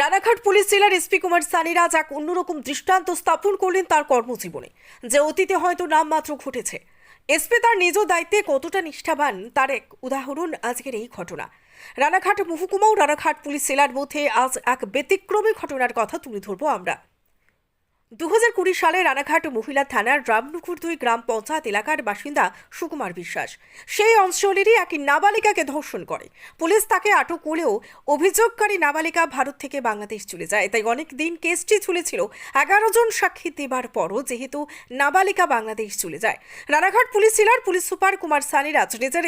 Ranaghat police জেলার SP Kumar Saniraj এক অন্যরকম দৃষ্টান্ত স্থাপন করলেন তার কর্মজীবনে, যে অতীতে হয়তো নামমাত্র ঘটেছে। এসপি তার নিজ দায়িত্বে কতটা নিষ্ঠাবান, তার এক উদাহরণ আজকের এই ঘটনা। রানাঘাট মহকুমা ও রানাঘাট পুলিশ জেলার মধ্যে আজ এক ব্যতিক্রমী ঘটনার কথা তুলে ধরবো আমরা। দু সালে রানাঘাট মহিলা থানার রামনুকুর দুই গ্রাম পঞ্চায়েত এলাকার বাসিন্দা সুকুমার বিশ্বাস। সেই অঞ্চলেরই এক নাবালিকাকে ধর্ষণ করে। পুলিশ তাকে আটক করলেও অভিযোগকারী নাবালিকা ভারত থেকে বাংলাদেশ চলে যায়। তাই অনেক দিন কেসটি ঝুলেছিল এগারো জন সাক্ষী দেবার পরও যেহেতু নাবালিকা বাংলাদেশ চলে যায়। রানাঘাট পুলিশ জেলার পুলিশ সুপার কুমার সানিরাজ নিজের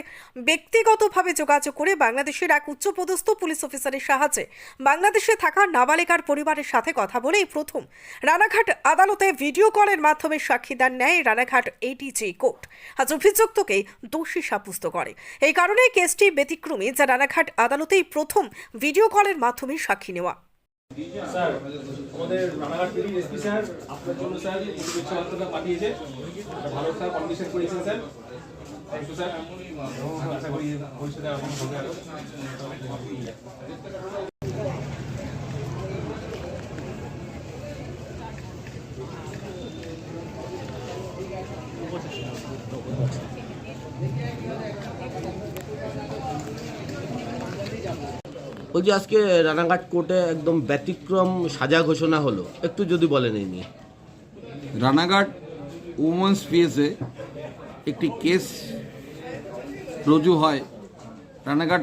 ব্যক্তিগতভাবে যোগাযোগ করে বাংলাদেশের এক উচ্চপদস্থ পুলিশ অফিসারের সাহায্যে বাংলাদেশে থাকা নাবালিকার পরিবারের সাথে কথা বলে এই প্রথম রানাঘাট আদালতে ভিডিও কলের মাধ্যমে সাক্ষীদান নেয় রানাঘাট এটিজি কোর্ট। আজ অভিযুক্তকে দোষী সাব্যস্ত করে। এই কারণে কেসটি ব্যতিক্রমী, যা রানাঘাট আদালতেই প্রথম ভিডিও কলের মাধ্যমে সাক্ষী নেওয়া। বলছি আজকে রানাঘাট কোর্টে একদম ব্যতিক্রম সাজা ঘোষণা হলো। একটু যদি বলেন এই নিয়ে। রানাঘাট উমেন্স পিএসে একটি কেস রুজু হয়। Ranaghat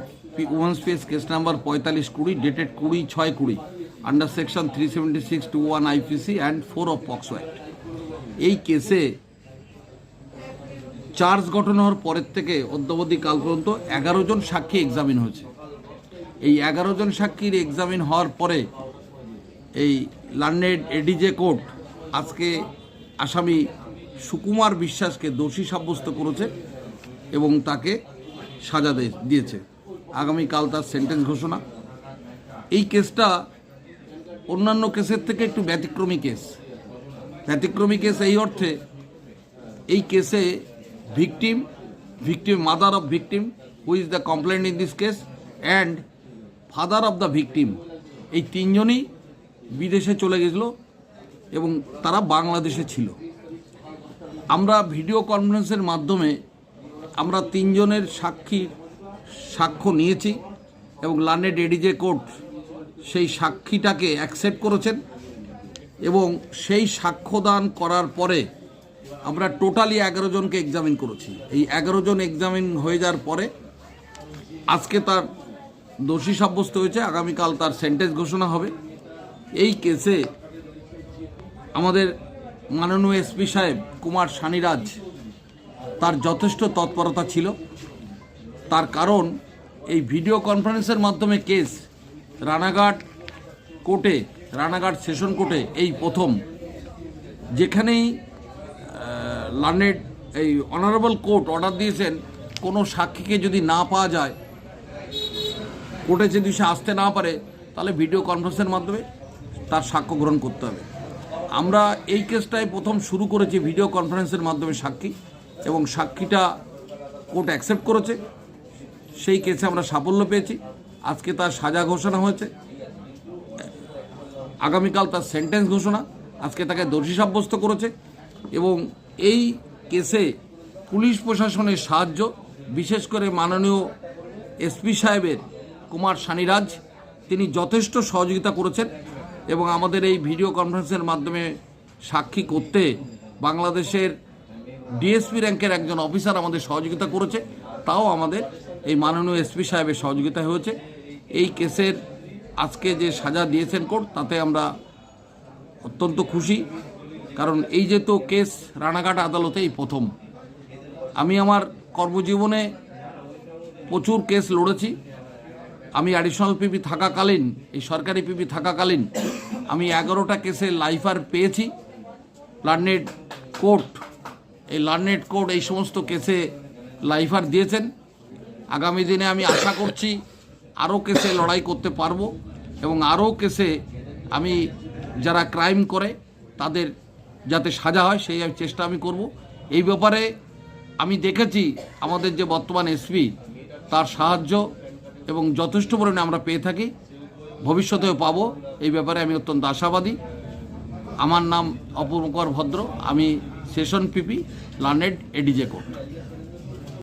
women's PS case number পঁয়তাল্লিশ কুড়ি, ডেটেড কুড়ি ছয় কুড়ি under section three seventy six two one IPC and four of POCSO act এই কেসে চার্জ গঠন হওয়ার পরের থেকে অদ্যাবধি কাল পর্যন্ত এগারো জন সাক্ষী এক্সামিন হয়েছে। এই এগারো জন সাক্ষীর এক্সামিন হওয়ার পরে এই লন্ডন এডিজে কোর্ট আজকে আসামি সুকুমার বিশ্বাসকে দোষী সাব্যস্ত করেছে এবং তাকে সাজা দিয়েছে। আগামীকাল তার সেন্টেন্স ঘোষণা। এই কেসটা অন্যান্য কেসের থেকে একটু ব্যতিক্রমী কেস। ব্যতিক্রমী কেস এই অর্থে এই কেসে victim victim mother of victim who is the complaint in this case and father of the victim এই তিনজনই বিদেশে চলে গেছিল এবং তারা বাংলাদেশে ছিল। আমরা ভিডিও কনফারেন্সের মাধ্যমে আমরা তিনজনের সাক্ষীর সাক্ষ্য নিয়েছি এবং লার্নেড এডিজে কোর্ট সেই সাক্ষীটাকে অ্যাকসেপ্ট করেছেন এবং সেই সাক্ষ্যদান করার পরে আমরা টোটালি এগারো জনকে এক্সামিন করেছি। এই এগারো জন এক্সামিন হয়ে যাওয়ার পরে আজকে তার দোষী সাব্যস্ত হয়েছে, আগামীকাল তার সেন্টেন্স ঘোষণা হবে। এই কেসে আমাদের মাননীয় এসপি সাহেব কুমার সানিরাজ তার যথেষ্ট তৎপরতা ছিল। তার কারণ, এই ভিডিও কনফারেন্সের মাধ্যমে কেস রানাঘাট কোর্টে, রানাঘাট সেশন কোর্টে এই প্রথম, যেখানেই লার্নেড এই অনারেবল কোর্ট অর্ডার দিয়েছেন, কোনো সাক্ষীকে যদি না পাওয়া যায় কোর্টে যদি সে আসতে না পারে, তাহলে ভিডিও কনফারেন্সের মাধ্যমে তার সাক্ষ্য গ্রহণ করতে হবে। আমরা এই কেসটায় প্রথম শুরু করেছি ভিডিও কনফারেন্সের মাধ্যমে সাক্ষী এবং সাক্ষীটা কোর্ট অ্যাকসেপ্ট করেছে। সেই কেসে আমরা সাফল্য পেয়েছি। আজকে তার সাজা ঘোষণা হয়েছে। আগামীকাল তার সেন্টেন্স ঘোষণা। আজকে তাকে দোষী সাব্যস্ত করেছে এবং এই কেসে পুলিশ প্রশাসনের সাহায্য, বিশেষ করে মাননীয় এসপি সাহেবের কুমার সানিরাজ, তিনি যথেষ্ট সহযোগিতা করেছেন এবং আমাদের এই ভিডিও কনফারেন্সের মাধ্যমে সাক্ষী করতে বাংলাদেশের ডিএসপি র্যাঙ্কের একজন অফিসার আমাদের সহযোগিতা করেছে। তাও আমাদের এই মাননীয় এসপি সাহেবের সহযোগিতা হয়েছে। এই কেসের আজকে যে সাজা দিয়েছেন কোর্ট, তাতে আমরা অত্যন্ত খুশি। কারণ এই যে তো কেস রানাঘাট আদালতে এই প্রথম। আমি আমার কর্মজীবনে প্রচুর কেস লড়েছি। আমি অ্যাডিশনাল পিপি থাকাকালীন, এই সরকারি পিপি থাকাকালীন আমি এগারোটা কেসে লাইফার পেয়েছি। লার্নেড কোর্ট এই লার্নেড কোর্ট এই সমস্ত কেসে লাইফার দিয়েছেন। আগামী দিনে আমি আশা করছি আরও কেসে লড়াই করতে পারব এবং আরও কেসে আমি যারা ক্রাইম করে, তাদের যাতে সাজা হয়, সেই আমি চেষ্টা আমি করব। এই ব্যাপারে আমি দেখেছি আমাদের যে বর্তমান এসপি তার সাহায্য এবং যথেষ্ট পরিমাণে আমরা পেয়ে থাকি। ভবিষ্যতেও পাব। এই ব্যাপারে আমি অত্যন্ত আশাবাদী। আমার নাম অপূর্বকর ভদ্র। আমি session PP, learned ADJ court.